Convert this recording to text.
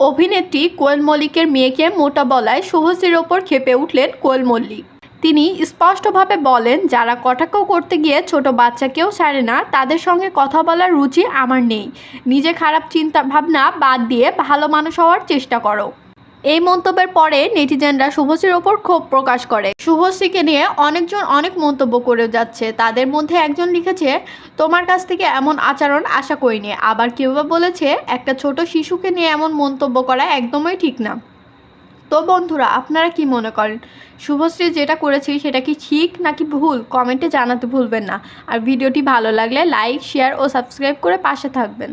অভিনেত্রী কোয়েল মল্লিকের মেয়েকে মোটা বলায় শুভশ্রীর ওপর খেপে উঠলেন কোয়েল মল্লিক। তিনি স্পষ্টভাবে বলেন, যারা কটাক্ষ করতে গিয়ে ছোট বাচ্চাকেও ছাড়ে না, তাদের সঙ্গে কথা বলার রুচি আমার নেই। নিজে খারাপ চিন্তা ভাবনা বাদ দিয়ে ভালো মানুষ হওয়ার চেষ্টা করো। এই মন্তব্যের পরে নেটিজেনরা শুভশ্রীর ওপর ক্ষোভ প্রকাশ করে। শুভশ্রীকে নিয়ে অনেকজন অনেক মন্তব্য করে যাচ্ছে। তাদের মধ্যে একজন লিখেছে, তোমার কাছ থেকে এমন আচরণ আশা করিনি। আবার কেউ বলেছে, একটা ছোট শিশুকে নিয়ে এমন মন্তব্য করা একদমই ঠিক না। তো বন্ধুরা, আপনারা কি মনে করেন? শুভশ্রী যেটা করেছি সেটা কি ঠিক নাকি ভুল? কমেন্টে জানাতে ভুলবেন না। আর ভিডিওটি ভালো লাগলে লাইক, শেয়ার ও সাবস্ক্রাইব করে পাশে থাকবেন।